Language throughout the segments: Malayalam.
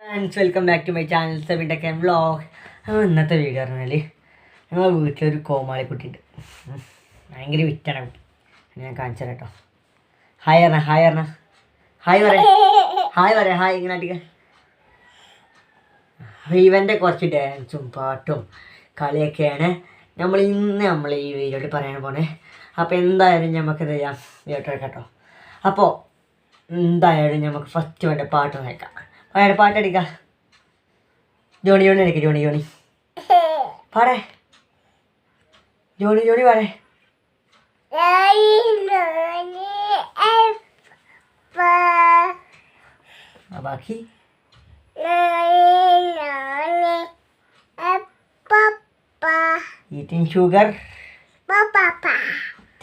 Friends welcome back to my channel സെവിന്റെ ടെക്കൻ വ്ളോഗ് ഇന്നത്തെ വീഡിയോ പറഞ്ഞാൽ ഞങ്ങളെ വീട്ടിലൊരു കോമാളിക്കുട്ടി ഉണ്ട്. ഉം. ഭയങ്കര വിറ്റാണ് കുട്ടി. ഞാൻ കാണിച്ചു കേട്ടോ. ഹായ് പറഞ്ഞ ഹായ് പറഞ്ഞ ഹായ് പറയാ. ഹായ് പറയാ ഹായ് ഇങ്ങനെ അടിക്ക. അപ്പോൾ ഇവന്റെ കുറച്ച് ഡാൻസും പാട്ടും കളിയൊക്കെയാണ് നമ്മൾ ഇന്ന് നമ്മൾ ഈ വീഡിയോയിൽ പറയാൻ പോണേ. അപ്പോൾ എന്തായാലും നമുക്ക് എന്ത് ചെയ്യാം. വീട്ടിലേക്കട്ടോ കേട്ടോ അപ്പോൾ എന്തായാലും നമുക്ക് ഫസ്റ്റ് വേണ്ട പാട്ട് കേൾക്കാം. പാടെ പാട്ടടിക്കാം ജോണി ജോണി അടിക്ക ജോണി ജോണി പാടേ ജോണി ജോണി പാടേ ആ ബാക്കി ഈറ്റിംഗ് ഷുഗർ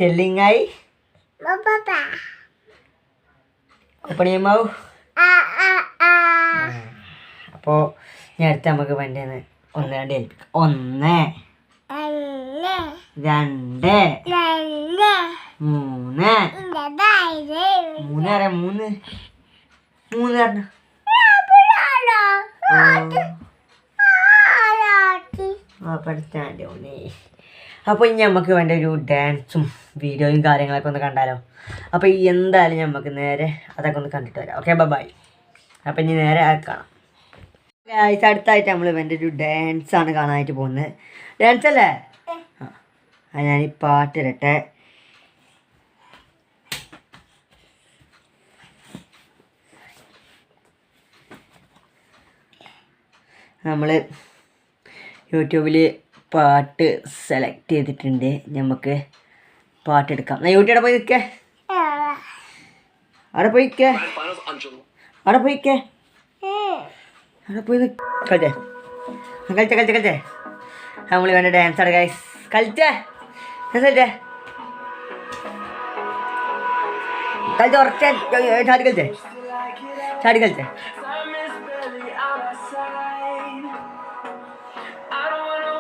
ടെല്ലിങ് ആയി ഒപ്പണിയമ്മാവു അപ്പോൾ ഞാൻ അടുത്ത് നമുക്ക് വേണ്ടത് ഒന്ന് രണ്ട് ഏൽപ്പിക്കാം. ഒന്ന് രണ്ട് മൂന്ന്. മൂന്ന് പറയാം മൂന്ന്. മൂന്ന് പറഞ്ഞു. അപ്പോൾ ഇനി നമുക്ക് വേണ്ട ഒരു ഡാൻസും വീഡിയോയും കാര്യങ്ങളൊക്കെ ഒന്ന് കണ്ടാലോ. അപ്പോൾ എന്തായാലും നമുക്ക് നേരെ അതൊക്കെ ഒന്ന് കണ്ടിട്ട് വരാം. ഓക്കെ ബൈ അപ്പോൾ ഇനി നേരെ അത് കാണാം ഗായ്സ് അടുത്തായിട്ട് നമ്മൾ ഇവന്റെ ഒരു ഡാൻസ് ആണ് കാണാനായിട്ട് പോകുന്നത്. ഡാൻസ് അല്ലേ? ആ ഞാൻ ഈ പാട്ട് ഇരട്ടെ നമ്മൾ യൂട്യൂബിൽ പാട്ട് സെലക്ട് ചെയ്തിട്ടുണ്ട്. നമുക്ക് പാട്ടെടുക്കാം. എന്നാ യൂട്യൂബിൽ പോയി നിൽക്കേ. അവിടെ പോയിക്കേ അവിടെ പോയിക്കേ അവിടെ പോയി കളിച്ചേ. കളിച്ചേ കളിച്ചേ കളിച്ചേ. നമ്മൾ വേണ്ട ഡാൻസ് ആണ് ഗൈസ് കളിച്ചേ. കളിച്ചേ. കളിച്ച ഉറച്ചേ. ചാടി കളിച്ചേ. ചാടി കളിച്ചേ.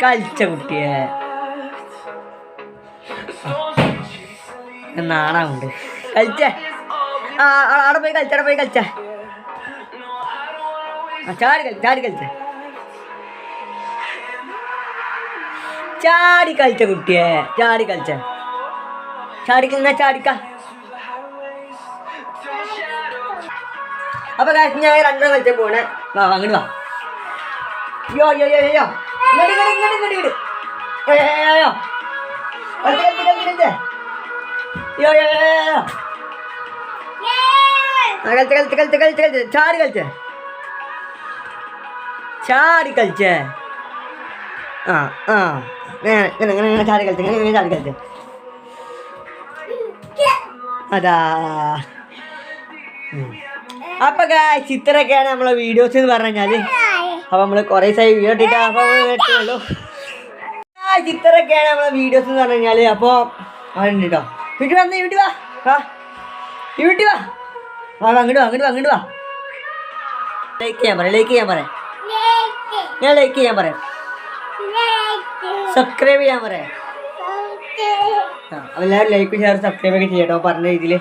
കളിച്ച കുട്ടിയെ. ഉണ്ട് കളിച്ചേ. ആ അവിടെ പോയി കളിച്ച അവിടെ പോയി കളിച്ച. ചാടി കളി ചാടി കളിച്ച കുട്ടിയെ ചാടി കളിച്ച. ചാടി കളിച്ച ചാടിക്ക? അപ്പൊ കാശ് ഞാൻ രണ്ടെണ്ണം കളിച്ച പോണേ. വാ അങ്ങോട്ട് വാ. യോ യോ യോ യോ ഇങ്ങോട്ട് ഇങ്ങോട്ട് ഇങ്ങോട്ട് യോ യോ ചാടി കളിച്ചേ ചാടി കളിച്ചേ ആ ആ. ഇങ്ങനെ ഇങ്ങനെ ഇങ്ങനെ ചാടി കളിച്ചേ ഇങ്ങനെ ചാടി കളിച്ചേ അതാ. അപ്പൊ ഗായ്സ് ഇത്രയൊക്കെയാണ് നമ്മളെ വീഡിയോസ് എന്ന് പറഞ്ഞു കഴിഞ്ഞാൽ. അപ്പൊ നമ്മൾ കുറേ ദിവസമായി വീഡിയോ ഇട്ടിട്ട് അപ്പൊ കേട്ടുള്ളൂ ഗായ്സ് ഇത്രയൊക്കെയാണ് നമ്മളെ വീഡിയോസ് എന്ന് പറഞ്ഞു കഴിഞ്ഞാൽ. അപ്പൊ അതുണ്ട് കേട്ടോ വീട്ടിൽ വന്ന് വീട്ടിൽ വാ. ആ. വീട്ടിൽ വാ. വാ, അങ്ങോട്ട് വാ അങ്ങോട്ട് വാ അങ്ങോട്ട് വാ. ലൈക്ക് ചെയ്യാൻ പറയാം ലൈക്ക് ചെയ്യാൻ പറയാം ഞാൻ ലൈക്ക് ചെയ്യാൻ പറയാം. സബ്സ്ക്രൈബ് ചെയ്യാൻ പറയാം. എല്ലാവരും ലൈക്ക് ഷെയർ സബ്സ്ക്രൈബ് ഒക്കെ ചെയ്യട്ടോ പറഞ്ഞ രീതിയിൽ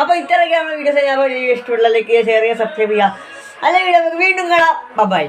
അപ്പോൾ ഇത്രയൊക്കെ നമ്മുടെ വീഡിയോസ് ഞാൻ ഇഷ്ടമുള്ള ലൈക്ക് ചെയ്യുക ഷെയർ ചെയ്യുക സബ്സ്ക്രൈബ് ചെയ്യുക. അല്ലെങ്കിൽ വീണ്ടും കാണാം. ബൈ